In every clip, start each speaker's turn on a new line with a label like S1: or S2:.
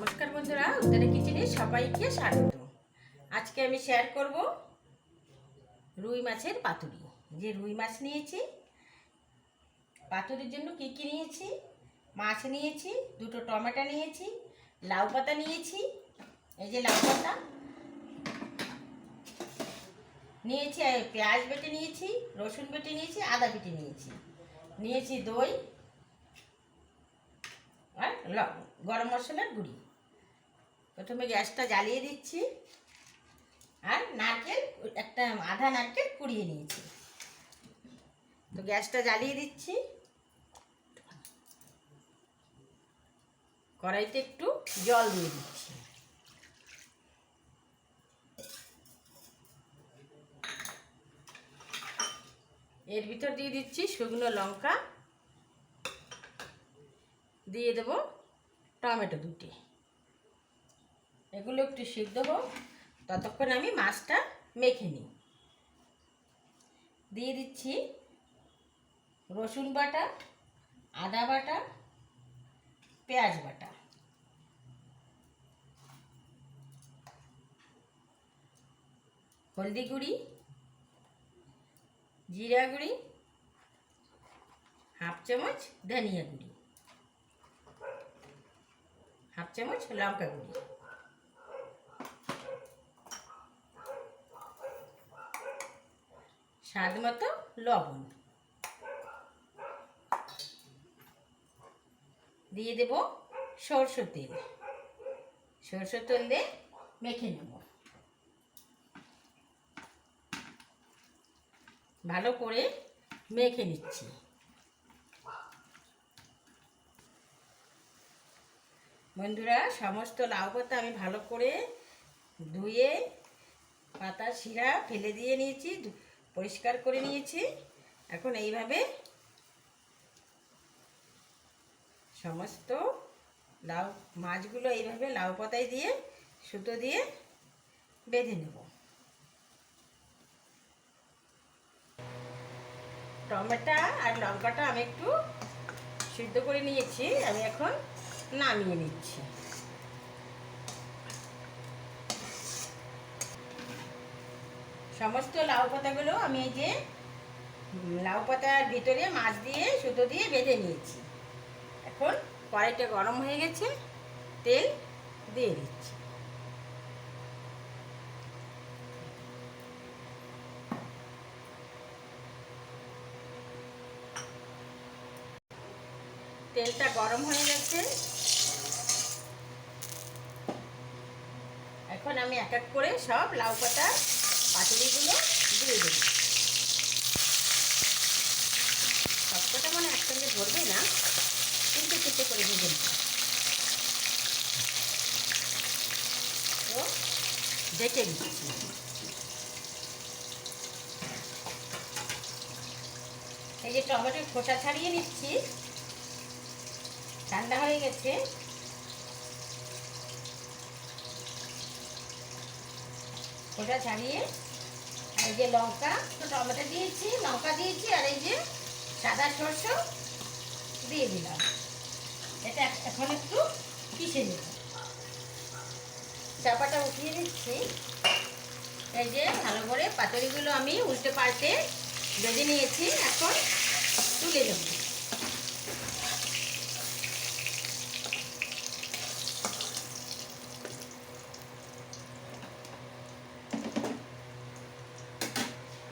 S1: নমস্কার বন্ধুরা উত্তরে কিচেনে সবাইকে স্বাগত। আজকে আমি শেয়ার করব রুই মাছের পাতুরি। যে রুই মাছ নিয়েছি, পাতুরির জন্য কী কী নিয়েছি, মাছ নিয়েছি, দুটো টমেটো নিয়েছি, লাউ পাতা নিয়েছি, এই যে লাউ পাতা। নিয়েছি পেঁয়াজ বেটে নিয়েছি, রসুন বেটে নিয়েছি, আদা বেটে নিয়েছি। নিয়েছি দই আর ল- গরম মশলার গুঁড়ি। প্রথমে গ্যাসটা জ্বালিয়ে দিচ্ছি। আর নারকেল, একটা আধা নারকেল কুড়িয়ে নিয়েছি। তো গ্যাসটা জ্বালিয়ে দিচ্ছি। কড়াইতে একটু জল দিয়ে দিচ্ছি। এর ভিতর দিয়ে দিচ্ছি শুকনো লঙ্কা। দিয়ে দেবো টমেটো দুটি। এগুলো একটু সিদ্ধ হোক, ততক্ষণ আমি মাছটা মেখে নিই। দিয়ে দিচ্ছি রসুন বাটা, আদা বাটা, পেঁয়াজ বাটা। হলদি গুঁড়ি, জিরা গুঁড়ি, হাফ চামচ ধনিয়া গুঁড়ি। হাফ চামচ লঙ্কা গুঁড়ি স্বাদ মতো লবণ। দিয়ে দেব সরষের তেল। সরষের তেল দিয়ে মেখে নেব। ভালো করে মেখে নিচ্ছি। বন্ধুরা, সমস্ত লাউ পাতা আমি ভালো করে ধুয়ে পাতার শিরা ফেলে দিয়ে নিয়েছি পরিষ্কার করে নিয়েছি। এখন এইভাবে সমস্ত লাউ, মাছগুলো এইভাবে লাউ পাতায় দিয়ে, সুতো দিয়ে বেঁধে নেব। টমেটো আর লঙ্কাটা আমি একটু সিদ্ধ করে নিয়েছি। আমি এখন নামিয়ে নিচ্ছি। সমস্ত লাউ পাতাগুলো আমি এই যে লাউ পাতার ভিতরে মাছ দিয়ে সুতো দিয়ে বেঁধে নিয়েছি। এখন কড়াইটা গরম হয়ে গেছে, তেল দিয়ে দিচ্ছি। তেলটা গরম হয়ে গেছে। এখন আমি এক এক করে সব লাউ পাতা পাতুরিগুলো দিয়ে দেবো। সবকটা মানে একসঙ্গে ধরবে না, কিন্তু কিছু করে নেব তো দেখে দিচ্ছি এই যে টমেটোর খোসা ছাড়িয়ে নিচ্ছি, ঠান্ডা হয়ে গেছে। ওটা ছাড়িয়ে এই যে লঙ্কা টমেটো দিয়েছি, লঙ্কা দিয়েছি, আর এই যে সাদা সরষে দিয়ে দিলাম। এটা এখন একটু পিষে নেব। চাপাটা উঠিয়ে দিচ্ছি। এই যে ভালো করে পাতুরিগুলো আমি উল্টে পাল্টে বেঁধে নিয়েছি, এখন তুলে দেবো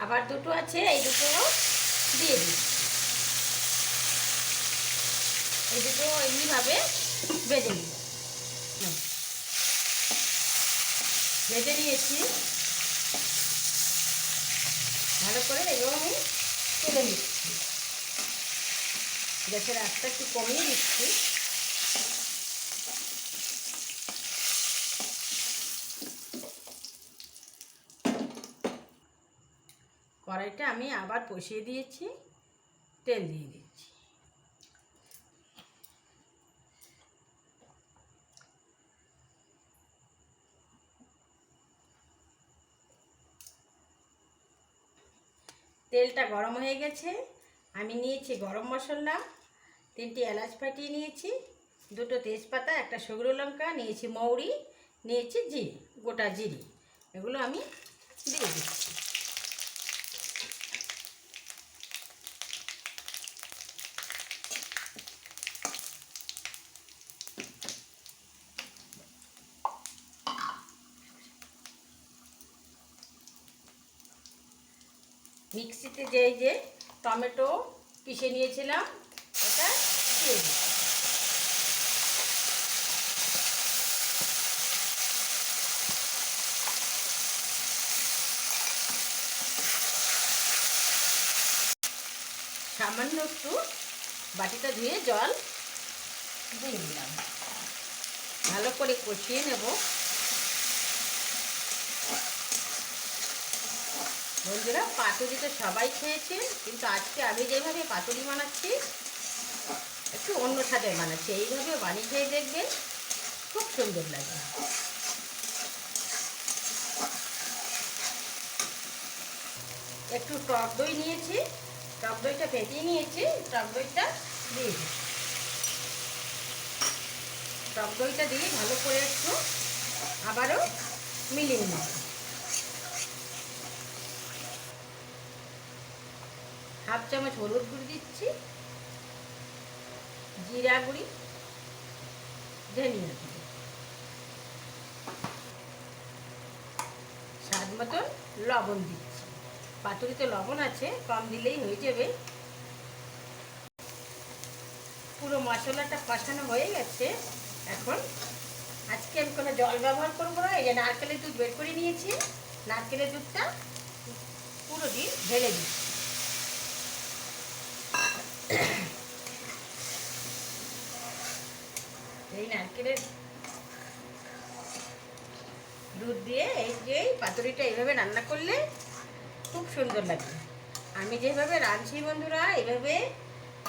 S1: আবার দুটো আছে, এই দুটো দিয়ে দিই। এই দুটো এমনিভাবে বেজে নিই। বেজে নিয়েছি। ভালো করে এগুলো আমি তুলে নিচ্ছি। গ্যাসের আস্তে একটু কমিয়ে দিচ্ছি। কড়াইটা আমি আবার বসিয়ে দিয়েছি, তেল দিয়ে দিচ্ছি। তেলটা গরম হয়ে গেছে, আমি নিয়েছি গরম মশলা, তিনটি এলাচ ফাটিয়ে নিয়েছি, দুটো তেজপাতা, একটা শুকনো লঙ্কা, নিয়েছি মৌরি, নিয়েছি জিরে, গোটা জিরে, এগুলো আমি দিয়ে দিচ্ছি। মিক্সিতে যে যে টমেটো পিষে নিয়েছিলাম এটা দিয়ে দিই। সামান্য একটু বাটিটা ধুয়ে জল দিয়ে দিলাম। ভালো করে কষিয়ে নেব। বন্ধুরা পাতুরি তো সবাই খেয়েছে, কিন্তু আজকে আমি যেভাবে পাতুরি বানাচ্ছি, একটু অন্য স্বাদের বানাচ্ছি। এইভাবে বানিয়ে খেয়ে দেখবেন, খুব সুন্দর লাগে। একটু টক দই নিয়েছি, টক দইটা ফেটিয়ে নিয়েছি, টক দইটা দিয়ে টক দইটা দিয়ে ভালো করে একটু আবারও মিলিয়ে নেব হাফ চামচ হলুদ গুঁড়ি দিচ্ছি, জিরা গুঁড়ি, ধনিয়া গুঁড়ি। স্বাদ মতন লবণ দিচ্ছি। পাতুরিতে লবণ আছে, কম দিলেই হয়ে যাবে। পুরো মশলাটা কষানো হয়ে গেছে। এখন আজকে আমি কোনো জল ব্যবহার করব না, এই যে নারকেলের দুধ বের করে নিয়েছি। নারকেলের দুধটা পুরো দিন ঢেলে দিচ্ছি। এই নারকেলের দুধ দিয়ে এই যে পাতুরিটা এইভাবে রান্না করলে খুব সুন্দর লাগে। আমি যেভাবে রাঁধছি বন্ধুরা, এইভাবে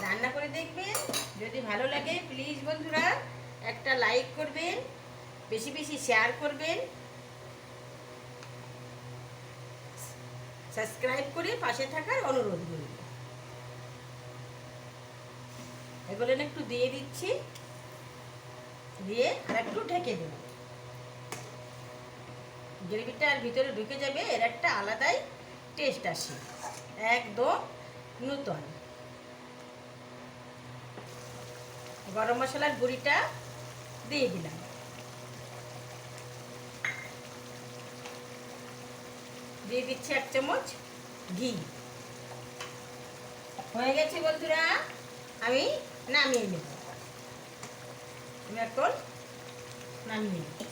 S1: রান্না করে দেখবেন। যদি ভালো লাগে প্লিজ বন্ধুরা, একটা লাইক করবেন, বেশি বেশি শেয়ার করবেন। সাবস্ক্রাইব করে পাশে থাকার অনুরোধ করব এগুলো একটু দিয়ে দিচ্ছি। দিয়ে আর একটু ঢেকে দেব। গ্রেভিটা আর ভিতরে ঢুকে যাবে, এর একটা আলাদাই টেস্ট আসে। একদম নূতন। গরম মশলার গুঁড়িটা দিয়ে দিলাম। দিয়ে দিচ্ছি এক চামচ ঘি। হয়ে গেছে বন্ধুরা, আমি নামিয়ে নেব। আমি এখন নামিয়ে নেব।